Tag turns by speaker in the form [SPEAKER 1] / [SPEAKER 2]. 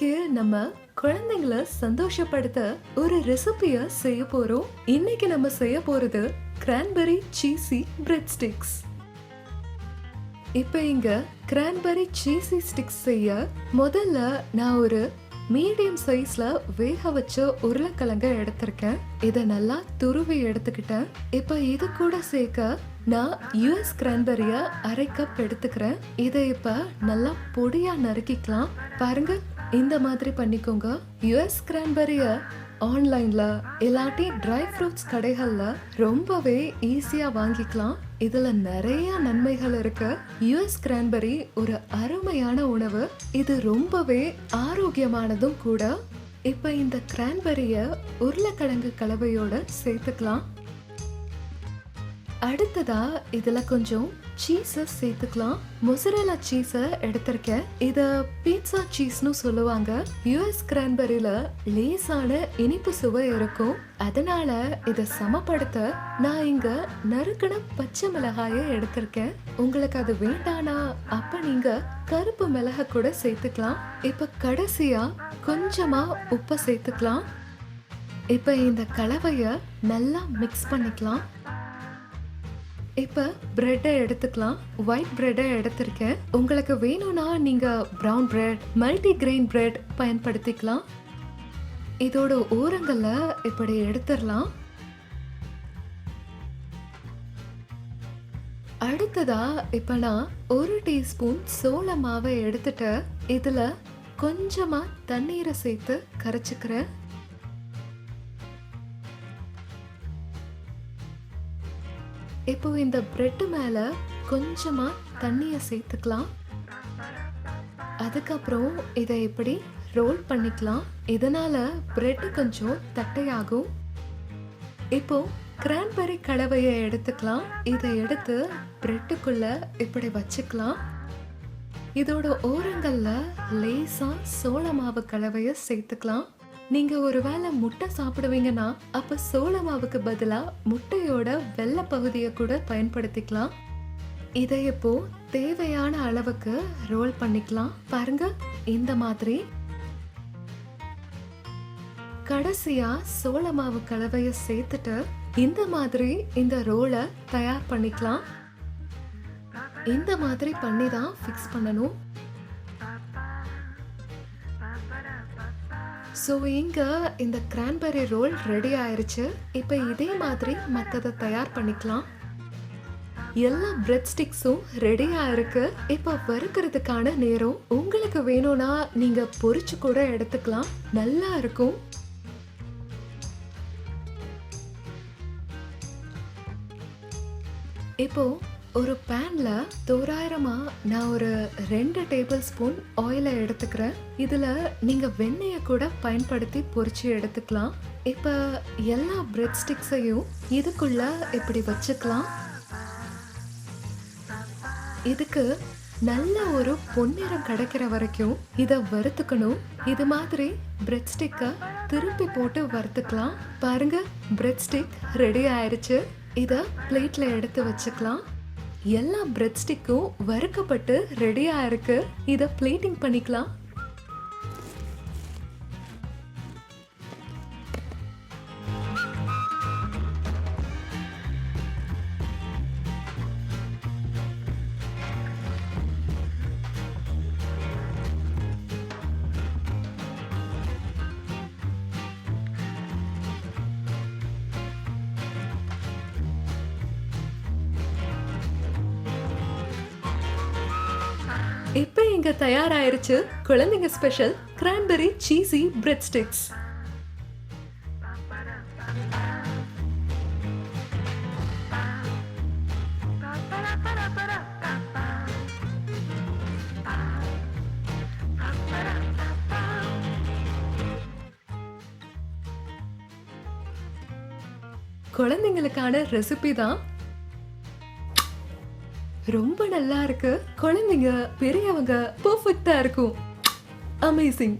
[SPEAKER 1] இன்னைக்கு நம்ம குழந்தைங்கள சந்தோஷப்படுத்த ஒரு ரெசிபிய செய்ய போறோம். இன்னைக்கு நம்ம செய்ய போறது கிரான்பெரி சீசி பிரெட் ஸ்டிக்ஸ் இப்போ இங்க கிரான்பெரி சீசி ஸ்டிக்ஸ் செய்ய முதல்ல நான் ஒரு மீடியம் சைஸ்ல வேக வச்ச உருளைக்கிழங்க எடுத்திருக்கேன். இதை நல்லா துருவி எடுத்துக்கிட்டேன். இப்போ இது கூட சேர்க்க நான் யூஎஸ் கிரான்பெரிய அரை கப் எடுத்துக்கிறேன். இதை இப்ப நல்லா பொடியா நறுக்கிக்கலாம். பாருங்க இந்த மாதிரி பண்ணிக்கோங்க. யூஎஸ் கிரான்பெரியை ஆன்லைனில் இல்லாட்டி ட்ரை ஃப்ரூட்ஸ் கடைகளில் ரொம்பவே ஈஸியாக வாங்கிக்கலாம். இதில் நிறைய நன்மைகள் இருக்கு. யுஎஸ் கிரான்பெரி ஒரு அருமையான உணவு. இது ரொம்பவே ஆரோக்கியமானதும் கூட. இப்போ இந்த கிரான்பெரியை உருளைக்கிழங்கு கலவையோட சேர்த்துக்கலாம். அடுத்ததா இதுல கொஞ்சம் சீஸ சேர்த்துக்கலாம். மொசரேலா சீஸ எடுத்திருக்கேன். இத பீட்சா சீஸ்னு சொல்லுவாங்க. யூஎஸ் கிரான்பெரியில லேசான இனிப்பு சுவை இருக்கும். அதனால இத சமப்படுத்த நான் இங்க நறுக்கின பச்சை மிளகாய எடுத்திருக்கேன். உங்களுக்கு அது வேண்டானா அப்ப நீங்க கருப்பு மிளக கூட சேர்த்துக்கலாம். இப்ப கடைசியா கொஞ்சமா உப்பை சேர்த்துக்கலாம். இப்ப இந்த கலவைய நல்லா மிக்ஸ் பண்ணிக்கலாம். இப்போ பிரெட்டை எடுத்துக்கலாம். ஒயிட் பிரெட்டை எடுத்திருக்கேன். உங்களுக்கு வேணும்னா நீங்க brown bread multi grain bread பயன்படுத்திக்கலாம். இதோட ஓரங்களை இப்படி எடுத்துடலாம். அடுத்ததா இப்போ நான் ஒரு டீஸ்பூன் சோள மாவை எடுத்துட்டு இதுல கொஞ்சமா தண்ணீரை சேர்த்து கரைச்சிக்கிறேன். இப்போ இந்த பிரெட்டு மேலே கொஞ்சமாக தண்ணியை சேர்த்துக்கலாம். அதுக்கப்புறம் இதை எப்படி ரோல் பண்ணிக்கலாம். இதனால் பிரெட் கொஞ்சம் தட்டையாகும். இப்போ கிரான்பெரி கலவையை எடுத்துக்கலாம். இதை எடுத்து பிரெட்டுக்குள்ள இப்படி வச்சுக்கலாம். இதோட ஓரங்களில் லேசாக சோள மாவு கலவையை சேர்த்துக்கலாம். நீங்க ஒருவேளை முட்டை சாப்பிடுவீங்கன்னா அப்ப சோள மாவுக்கு பதிலா முட்டையோட வெள்ளை பகுதியை கூட பயன்படுத்திக்கலாம். இதை இப்போ தேவையான அளவுக்கு ரோல் பண்ணிக்கலாம். பாருங்க இந்த மாதிரி. கடைசியா சோள மாவு கலவையை சேர்த்துட்டு இந்த மாதிரி இந்த ரோலை தயார் பண்ணிக்கலாம். இந்த மாதிரி பண்ணி தான் ஃபிக்ஸ் பண்ணணும். ஸோ இங்கே இந்த கிரான்பெரி ரோல் ரெடி ஆயிருச்சு. இப்போ இதே மாதிரி மற்றதை தயார் பண்ணிக்கலாம். எல்லா பிரெட் ஸ்டிக்ஸும் ரெடியாக இருக்கு இப்போ வறுக்கிறதுக்கான நேரம் உங்களுக்கு வேணும்னா நீங்கள் பொறிச்சு கூட எடுத்துக்கலாம். நல்லா இருக்கும். இப்போது ஒரு பேன்ல தோராயிரமாக நான் ஒரு ரெண்டு டேபிள் ஸ்பூன் ஆயிலை எடுத்துக்கிறேன். இதில் நீங்கள் வெண்ணெயை கூட பயன்படுத்தி பொறிச்சு எடுத்துக்கலாம். இப்போ எல்லா பிரெட் ஸ்டிக்ஸையும் இதுக்குள்ள இப்படி வச்சுக்கலாம். இதுக்கு நல்ல ஒரு பொன்னிறம் கிடைக்கிற வரைக்கும் இதை வறுத்துக்கணும். இது மாதிரி பிரெட் ஸ்டிக்கை திருப்பி போட்டு வறுத்துக்கலாம். பாருங்க பிரெட் ஸ்டிக் ரெடி ஆயிடுச்சு இதை பிளேட்டில் எடுத்து வச்சுக்கலாம். எல்லா பிரெட் ஸ்டிக்கும் வறுக்கப்பட்டு ரெடியாக இருக்கு. இதை பிளேட்டிங் பண்ணிக்கலாம். இப்போ இங்க தயாராயிருச்சு குழந்தைங்க special cranberry cheesy bread sticks குழந்தைங்களுக்கான recipe தான் ரொம்ப நல்லா இருக்கு. குழந்தைங்க பெரியவங்க பர்ஃபெக்டா இருக்கும். அமேசிங்